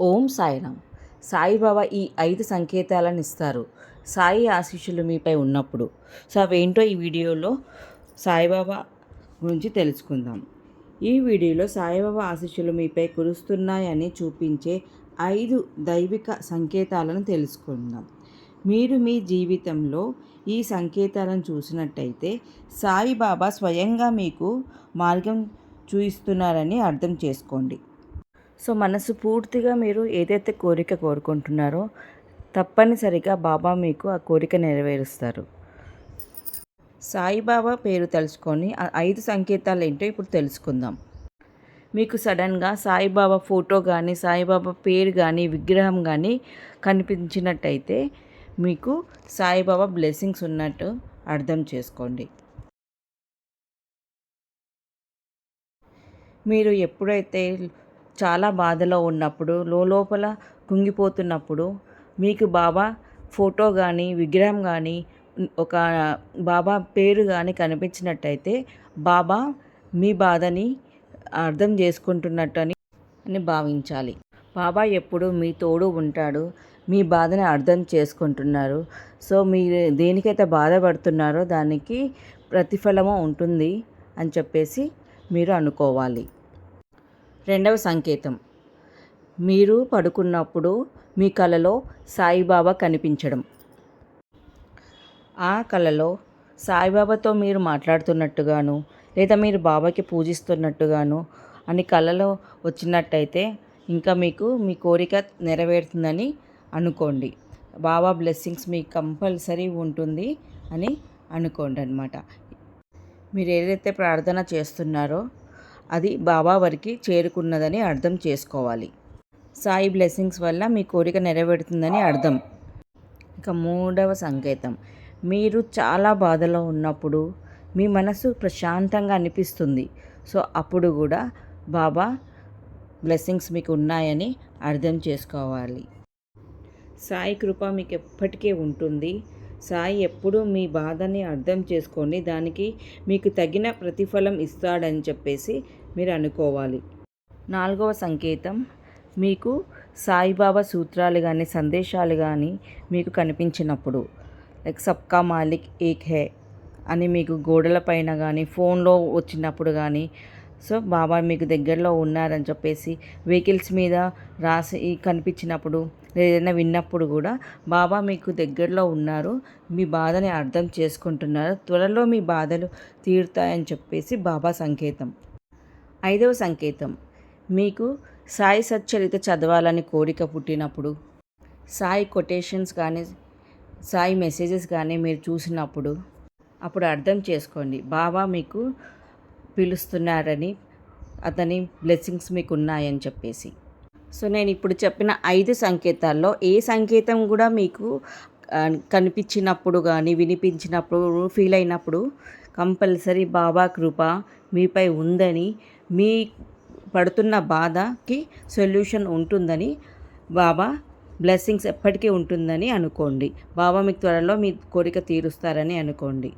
ఓం సాయిరామ్. సాయిబాబా ఈ ఐదు సంకేతాలను ఇస్తారు. సాయి ఆశీస్సులు మీపై ఉన్నప్పుడు. సో అవేంటో ఈ వీడియోలో సాయిబాబా గురించి తెలుసుకుందాం. ఈ వీడియోలో సాయిబాబా ఆశీస్సులు మీపై కురుస్తున్నాయని చూపించే ఐదు దైవిక సంకేతాలను తెలుసుకుందాం. మీరు మీ జీవితంలో ఈ సంకేతాలను చూసినట్టయితే సాయిబాబా స్వయంగా మీకు మార్గం చూపిస్తున్నారని అర్థం చేసుకోండి. సో మనసు పూర్తిగా మీరు ఏదైతే కోరిక కోరుకుంటున్నారో తప్పనిసరిగా బాబా మీకు ఆ కోరిక నెరవేరుస్తారు. సాయిబాబా పేరు తెలుసుకొని ఐదు సంకేతాలు ఏంటో ఇప్పుడు తెలుసుకుందాం. మీకు సడన్గా సాయిబాబా ఫోటో కానీ సాయిబాబా పేరు కానీ విగ్రహం కానీ కనిపించినట్టయితే మీకు సాయిబాబా బ్లెస్సింగ్స్ ఉన్నట్టు అర్థం చేసుకోండి. మీరు ఎప్పుడైతే చాలా బాధలో ఉన్నప్పుడు లోపల కుంగిపోతున్నప్పుడు మీకు బాబా ఫోటో కానీ విగ్రహం కానీ ఒక బాబా పేరు కానీ కనిపించినట్టయితే బాబా మీ బాధని అర్థం చేసుకుంటున్నట్టు అని అని భావించాలి. బాబా ఎప్పుడు మీ తోడు ఉంటాడు మీ బాధని అర్థం చేసుకుంటున్నారు. సో మీరు దేనికైతే బాధపడుతున్నారో దానికి ప్రతిఫలము ఉంటుంది అని చెప్పేసి మీరు అనుకోవాలి. రెండవ సంకేతం. మీరు పడుకున్నప్పుడు మీ కలలో సాయిబాబా కనిపించడం. ఆ కలలో సాయిబాబాతో మీరు మాట్లాడుతున్నట్టుగాను లేదా మీరు బాబాకి పూజిస్తున్నట్టుగాను అని కలలో వచ్చినట్టయితే ఇంకా మీకు మీ కోరిక నెరవేరుతుందని అనుకోండి. బాబా బ్లెస్సింగ్స్ మీకు కంపల్సరీ ఉంటుంది అని అనుకోండి అనమాట మీరు ఏదైతే ప్రార్థన చేస్తున్నారో అది బాబా వారికి చేరుకున్నదని అర్థం చేసుకోవాలి. సాయి బ్లెస్సింగ్స్ వల్ల మీ కోరిక నెరవేరుతుందని అర్థం. ఇక మూడవ సంకేతం. మీరు చాలా బాధలో ఉన్నప్పుడు మీ మనసు ప్రశాంతంగా అనిపిస్తుంది. సో అప్పుడు కూడా బాబా బ్లెస్సింగ్స్ మీకు ఉన్నాయని అర్థం చేసుకోవాలి. సాయి కృప మీకు ఎప్పటికీ ఉంటుంది. సాయి ఎప్పుడూ మీ బాధని అర్థం చేసుకోండి. దానికి మీకు తగిన ప్రతిఫలం ఇస్తాడని చెప్పేసి మీరు అనుకోవాలి. నాలుగవ సంకేతం. మీకు సాయిబాబా సూత్రాలు కానీ సందేశాలు కానీ మీకు కనిపించినప్పుడు లైక్ సబ్కా మాలిక్ ఏక్ హే అని మీకు గోడల పైన కానీ ఫోన్లో వచ్చినప్పుడు కానీ సో బాబా మీకు దగ్గరలో ఉన్నారని చెప్పేసి వెహికల్స్ మీద రాసి కనిపించినప్పుడు ఏదైనా విన్నప్పుడు కూడా బాబా మీకు దగ్గరలో ఉన్నారు. మీ బాధని అర్థం చేసుకుంటున్నారు? త్వరలో మీ బాధలు తీరుతాయని చెప్పేసి బాబా సంకేతం. ఐదవ సంకేతం మీకు సాయి సచ్చరిత చదవాలని కోరిక పుట్టినప్పుడు సాయి కొటేషన్స్ కానీ సాయి మెసేజెస్ కానీ మీరు చూసినప్పుడు అప్పుడు అర్థం చేసుకోండి. బాబా మీకు పిలుస్తున్నారని అతని బ్లెస్సింగ్స్ మీకు ఉన్నాయని చెప్పేసి. సో నేను ఇప్పుడు చెప్పిన ఐదు సంకేతాల్లో ఏ సంకేతం కూడా మీకు కనిపించినప్పుడు కానీ వినిపించినప్పుడు ఫీల్ అయినప్పుడు కంపల్సరీ బాబా కృప మీపై ఉందని మీ పడుతున్న బాధకి సొల్యూషన్ ఉంటుందని బాబా బ్లెస్సింగ్స్ ఎప్పటికీ ఉంటుందని అనుకోండి. బాబా మీకు త్వరలో మీ కోరిక తీరుస్తారని అనుకోండి.